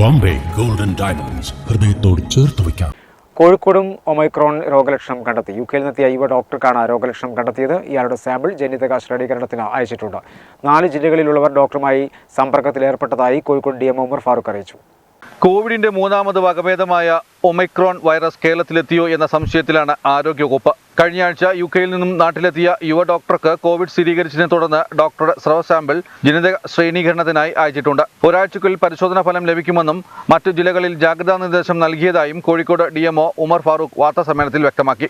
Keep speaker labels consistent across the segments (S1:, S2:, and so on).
S1: Bombay. Golden diamonds ഹൃദയത്തോട് ചേർത്ത് വയ്ക്കാം.
S2: കോഴിക്കോടും ഒമൈക്രോൺ രോഗലക്ഷണം കണ്ടെത്തി. യു കെയിൽ നിന്നെത്തിയ യുവ ഡോക്ടർക്കാണ് രോഗലക്ഷണം കണ്ടെത്തിയത്. ഇയാളുടെ സാമ്പിൾ ജനിതക ശ്രേണീകരണത്തിന് അയച്ചിട്ടുണ്ട്. നാല് ജില്ലകളിലുള്ളവർ ഡോക്ടറുമായി സമ്പർക്കത്തിലേർപ്പെട്ടതായി കോഴിക്കോട് ഡി എം ഉമർ ഫാറൂഖ് അറിയിച്ചു.
S3: കോവിഡിന്റെ മൂന്നാമത് വകഭേദമായ ഒമൈക്രോൺ വൈറസ് കേരളത്തിലെത്തിയോ എന്ന സംശയത്തിലാണ് ആരോഗ്യവകുപ്പ്. കഴിഞ്ഞയാഴ്ച യു കെയിൽ നിന്നും നാട്ടിലെത്തിയ യുവ ഡോക്ടർക്ക് കോവിഡ് സ്ഥിരീകരിച്ചതിനെ തുടർന്ന് ഡോക്ടറുടെ സ്രവ സാമ്പിൾ ജനിതക ശ്രേണീകരണത്തിനായി അയച്ചിട്ടുണ്ട്. ഒരാഴ്ചക്കുള്ളിൽ പരിശോധനാ ഫലം ലഭിക്കുമെന്നും മറ്റു ജില്ലകളിൽ ജാഗ്രതാ നിർദ്ദേശം നൽകിയതായും കോഴിക്കോട് ഡി ഉമർ ഫാറൂഖ് വാർത്താസമ്മേളനത്തിൽ വ്യക്തമാക്കി.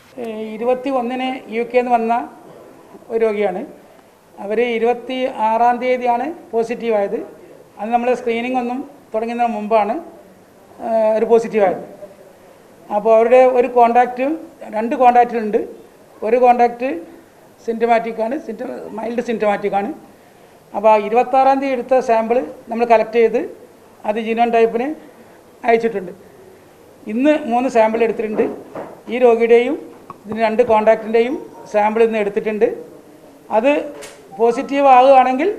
S4: ഇരുപത്തി ഒന്നിന് യു കെന്ന് വന്ന ഒരു രോഗിയാണ്. അവർ ഇരുപത്തി ആറാം തീയതിയാണ് പോസിറ്റീവായത്. അത് നമ്മൾ സ്ക്രീനിങ് ഒന്നും തുടങ്ങുന്നതിന് മുമ്പാണ് ഒരു പോസിറ്റീവായത് അപ്പോൾ അവരുടെ ഒരു കോണ്ടാക്റ്റ് രണ്ട് കോണ്ടാക്റ്റിലുണ്ട് ഒരു കോണ്ടാക്റ്റ് സിംറ്റമാറ്റിക് ആണ് സിംറ്റ മൈൽഡ് സിംറ്റമാറ്റിക് ആണ്. അപ്പോൾ ആ ഇരുപത്താറാം തീയതി എടുത്ത സാമ്പിൾ നമ്മൾ കളക്ട് ചെയ്ത് അത് ജീനോൺ ടൈപ്പിന് അയച്ചിട്ടുണ്ട്. ഇന്ന് മൂന്ന് സാമ്പിൾ എടുത്തിട്ടുണ്ട്. ഈ രോഗിയുടെയും ഇതിന് രണ്ട് കോണ്ടാക്റ്റിന്റെയും സാമ്പിൾ ഇന്ന് എടുത്തിട്ടുണ്ട്. അത് പോസിറ്റീവ് ആകുകയാണെങ്കിൽ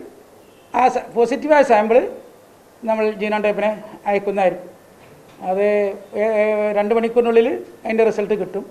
S4: ആ പോസിറ്റീവായ സാമ്പിൾ നമ്മൾ ജീനോൺ ടൈപ്പിനെ അയക്കുന്നതായിരിക്കും. അത് രണ്ട് മണിക്കൂറിനുള്ളിൽ അതിന്റെ റിസൾട്ട് കിട്ടും.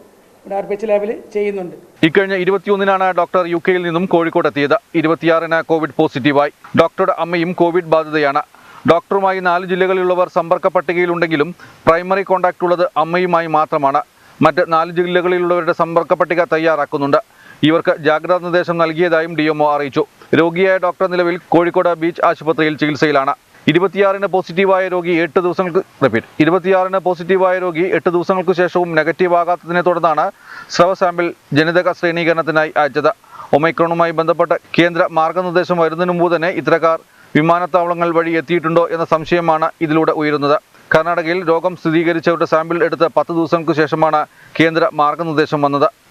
S4: ലാബിൽ ചെയ്യുന്നുണ്ട്.
S3: ഇക്കഴിഞ്ഞ ഇരുപത്തിയൊന്നിനാണ് ഡോക്ടർ യു കെയിൽ നിന്നും കോഴിക്കോട് എത്തിയത്. ഇരുപത്തിയാറിന് കോവിഡ് പോസിറ്റീവായി. ഡോക്ടറുടെ അമ്മയും കോവിഡ് ബാധിതയാണ്. ഡോക്ടറുമായി നാല് ജില്ലകളിലുള്ളവർ സമ്പർക്ക പട്ടികയിലുണ്ടെങ്കിലും പ്രൈമറി കോണ്ടാക്ട് ഉള്ളത് അമ്മയുമായി മാത്രമാണ്. മറ്റ് നാല് ജില്ലകളിലുള്ളവരുടെ സമ്പർക്ക പട്ടിക തയ്യാറാക്കുന്നുണ്ട്. ഇവർക്ക് ജാഗ്രതാ നിർദ്ദേശം നൽകിയതായും ഡി അറിയിച്ചു. രോഗിയായ ഡോക്ടർ നിലവിൽ കോഴിക്കോട് ബീച്ച് ആശുപത്രിയിൽ ചികിത്സയിലാണ്. ഇരുപത്തിയാറിന് പോസിറ്റീവായ രോഗി എട്ട് ദിവസങ്ങൾക്ക് റിപ്പീറ്റ് ഇരുപത്തിയാറിന് പോസിറ്റീവായ രോഗി എട്ട് ദിവസങ്ങൾക്ക് ശേഷവും നെഗറ്റീവ് ആകാത്തതിനെ തുടർന്നാണ് സ്രവ സാമ്പിൾ ജനിതക ശ്രേണീകരണത്തിനായി അയച്ചത്. ഒമൈക്രോണുമായി ബന്ധപ്പെട്ട് കേന്ദ്ര മാർഗനിർദ്ദേശം വരുന്നതിന് മുമ്പ് തന്നെ ഇത്തരക്കാർ വിമാനത്താവളങ്ങൾ വഴി എത്തിയിട്ടുണ്ടോ എന്ന സംശയമാണ് ഇതിലൂടെ ഉയരുന്നത്. കർണാടകയിൽ രോഗം സ്ഥിരീകരിച്ചവരുടെ സാമ്പിൾ എടുത്ത് പത്ത് ദിവസങ്ങൾക്ക് ശേഷമാണ് കേന്ദ്ര മാർഗനിർദ്ദേശം വന്നത്.